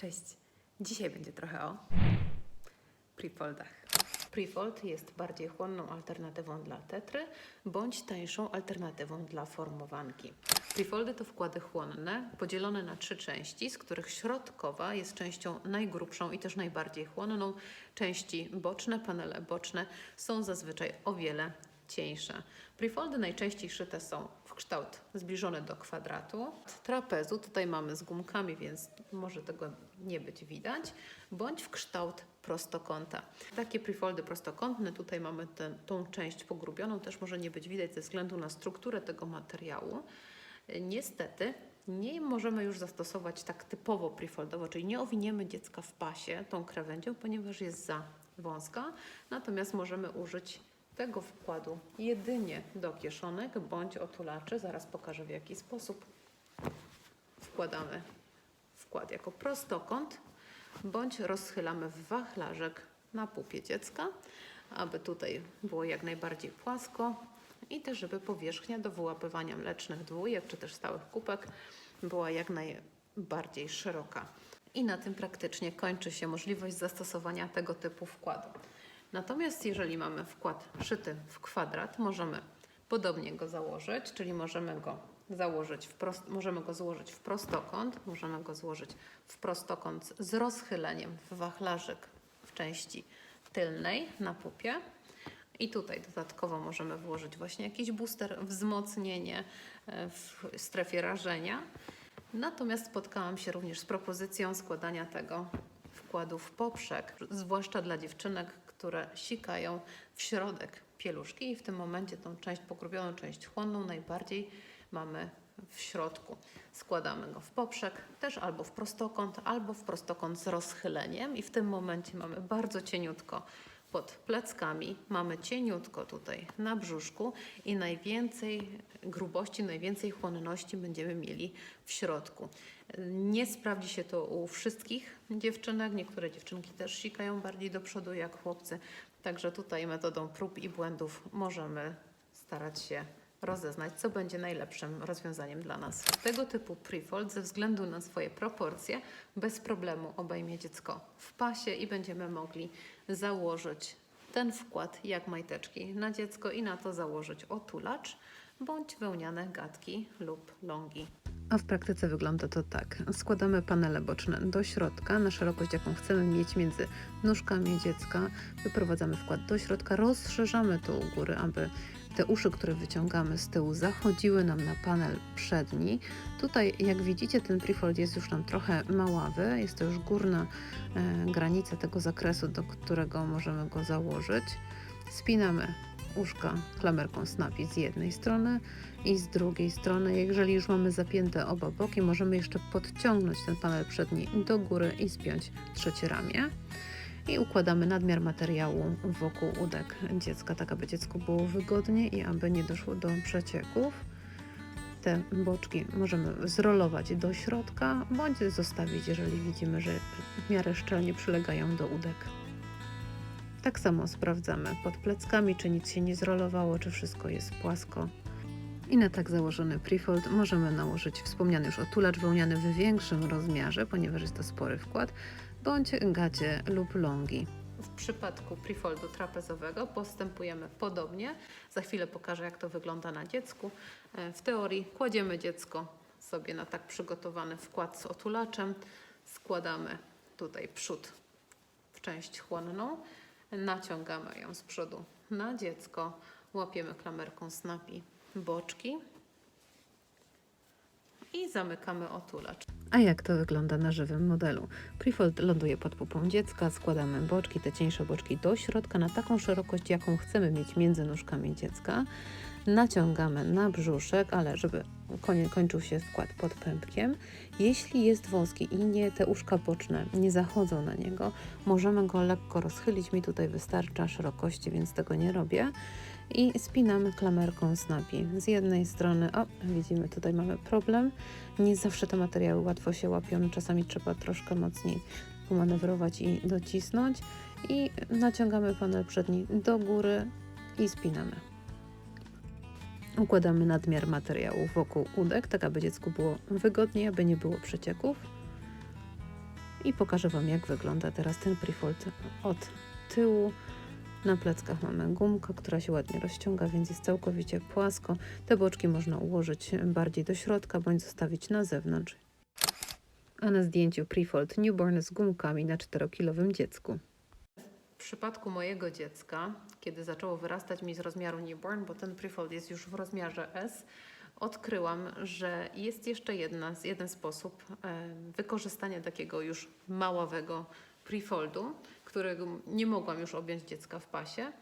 Cześć. Dzisiaj będzie trochę o prefoldach. Prefold jest bardziej chłonną alternatywą dla tetry bądź tańszą alternatywą dla formowanki. Prefoldy to wkłady chłonne podzielone na trzy części, z których środkowa jest częścią najgrubszą i też najbardziej chłonną. Części boczne, panele boczne są zazwyczaj o wiele cieńsze. Prefoldy najczęściej szyte są kształt zbliżony do kwadratu. Trapezu tutaj mamy z gumkami, więc może tego nie być widać, bądź w kształt prostokąta. Takie prefoldy prostokątne, tutaj mamy tę tą część pogrubioną, też może nie być widać ze względu na strukturę tego materiału. Niestety nie możemy już zastosować tak typowo prefoldowo, czyli nie owiniemy dziecka w pasie tą krawędzią, ponieważ jest za wąska, natomiast możemy użyć tego wkładu jedynie do kieszonek bądź otulaczy. Zaraz pokażę w jaki sposób wkładamy wkład jako prostokąt bądź rozchylamy w wachlarzek na pupie dziecka, aby tutaj było jak najbardziej płasko i też żeby powierzchnia do wyłapywania mlecznych dwójek czy też stałych kupek była jak najbardziej szeroka. I na tym praktycznie kończy się możliwość zastosowania tego typu wkładu. Natomiast jeżeli mamy wkład szyty w kwadrat, możemy podobnie go założyć, czyli możemy go założyć w prost, możemy go złożyć w prostokąt, możemy go złożyć w prostokąt z rozchyleniem w wachlarzyk w części tylnej na pupie. I tutaj dodatkowo możemy włożyć właśnie jakiś booster, wzmocnienie e, w strefie rażenia. Natomiast spotkałam się również z propozycją składania tego wkładu w poprzek, zwłaszcza dla dziewczynek, które sikają w środek pieluszki i w tym momencie tą część pogrubioną, część chłonną najbardziej mamy w środku. Składamy go w poprzek, też albo w prostokąt, albo w prostokąt z rozchyleniem i w tym momencie mamy bardzo cieniutko pod pleckami, mamy cieniutko tutaj na brzuszku i najwięcej grubości, najwięcej chłonności będziemy mieli w środku. Nie sprawdzi się to u wszystkich dziewczynek, niektóre dziewczynki też sikają bardziej do przodu jak chłopcy, także tutaj metodą prób i błędów możemy starać się rozeznać, co będzie najlepszym rozwiązaniem dla nas. Tego typu prefold ze względu na swoje proporcje bez problemu obejmie dziecko w pasie i będziemy mogli założyć ten wkład jak majteczki na dziecko i na to założyć otulacz bądź wełniane gadki lub longi. A w praktyce wygląda to tak. Składamy panele boczne do środka na szerokość, jaką chcemy mieć między nóżkami dziecka. Wyprowadzamy wkład do środka, rozszerzamy to u góry, aby te uszy, które wyciągamy z tyłu, zachodziły nam na panel przedni. Tutaj, jak widzicie, ten prefold jest już nam trochę maławy. Jest to już górna e, granica tego zakresu, do którego możemy go założyć. Spinamy uszka klamerką snapi z jednej strony i z drugiej strony. Jeżeli już mamy zapięte oba boki, możemy jeszcze podciągnąć ten panel przedni do góry i spiąć trzecie ramię. I układamy nadmiar materiału wokół udek dziecka, tak aby dziecku było wygodnie i aby nie doszło do przecieków. Te boczki możemy zrolować do środka, bądź zostawić, jeżeli widzimy, że w miarę szczelnie przylegają do udek. Tak samo sprawdzamy pod pleckami, czy nic się nie zrolowało, czy wszystko jest płasko. I na tak założony prefold możemy nałożyć wspomniany już otulacz wełniany w większym rozmiarze, ponieważ jest to spory wkład, bądź gacie lub longi. W przypadku prefoldu trapezowego postępujemy podobnie. Za chwilę pokażę, jak to wygląda na dziecku. E, W teorii kładziemy dziecko sobie na tak przygotowany wkład z otulaczem. Składamy tutaj przód w część chłonną. Naciągamy ją z przodu na dziecko. Łapiemy klamerką snapi boczki i zamykamy otulacz. A jak to wygląda na żywym modelu? Prefold ląduje pod pupą dziecka, składamy boczki, te cieńsze boczki do środka na taką szerokość, jaką chcemy mieć między nóżkami dziecka. Naciągamy na brzuszek, ale żeby kończył się wkład pod pępkiem. Jeśli jest wąski i nie te uszka boczne nie zachodzą na niego, możemy go lekko rozchylić. Mi tutaj wystarcza szerokości, więc tego nie robię. I spinamy klamerką snapi. Z jednej strony, o, widzimy, tutaj mamy problem. Nie zawsze te materiały łatwo się łapią, czasami trzeba troszkę mocniej pomanewrować i docisnąć. I naciągamy panel przedni do góry i spinamy. Układamy nadmiar materiału wokół udek, tak aby dziecku było wygodniej, aby nie było przecieków. I pokażę Wam, jak wygląda teraz ten prefold od tyłu. Na pleckach mamy gumkę, która się ładnie rozciąga, więc jest całkowicie płasko. Te boczki można ułożyć bardziej do środka, bądź zostawić na zewnątrz. A na zdjęciu prefold newborn z gumkami na 4-kilowym dziecku. W przypadku mojego dziecka, kiedy zaczęło wyrastać mi z rozmiaru newborn, bo ten prefold jest już w rozmiarze S, odkryłam, że jest jeszcze jedna, jeden sposób e, wykorzystania takiego już maławego prefoldu, którego nie mogłam już objąć dziecka w pasie.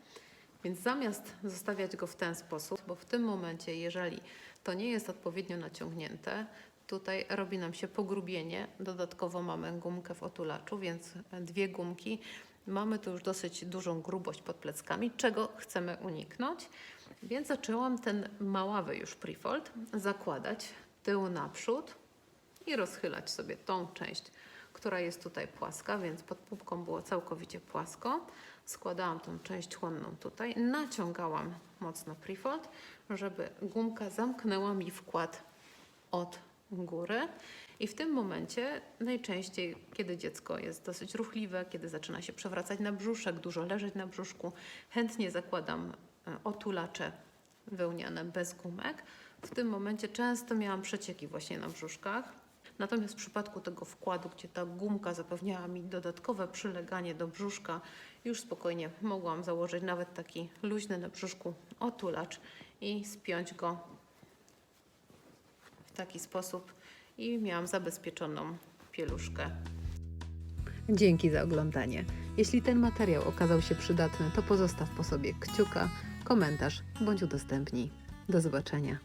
Więc zamiast zostawiać go w ten sposób, bo w tym momencie, jeżeli to nie jest odpowiednio naciągnięte, tutaj robi nam się pogrubienie. Dodatkowo mamy gumkę w otulaczu, więc dwie gumki. Mamy tu już dosyć dużą grubość pod pleckami, czego chcemy uniknąć. Więc zaczęłam ten maławy już prefold zakładać tył naprzód i rozchylać sobie tą część, która jest tutaj płaska, więc pod pupką było całkowicie płasko. Składałam tą część chłonną tutaj, naciągałam mocno prefold, żeby gumka zamknęła mi wkład od góry. I w tym momencie najczęściej, kiedy dziecko jest dosyć ruchliwe, kiedy zaczyna się przewracać na brzuszek, dużo leżeć na brzuszku, chętnie zakładam e, otulacze wełniane bez gumek. W tym momencie często miałam przecieki właśnie na brzuszkach. Natomiast w przypadku tego wkładu, gdzie ta gumka zapewniała mi dodatkowe przyleganie do brzuszka, już spokojnie mogłam założyć nawet taki luźny na brzuszku otulacz i spiąć go w taki sposób i miałam zabezpieczoną pieluszkę. Dzięki za oglądanie. Jeśli ten materiał okazał się przydatny, to pozostaw po sobie kciuka, komentarz bądź udostępnij. Do zobaczenia.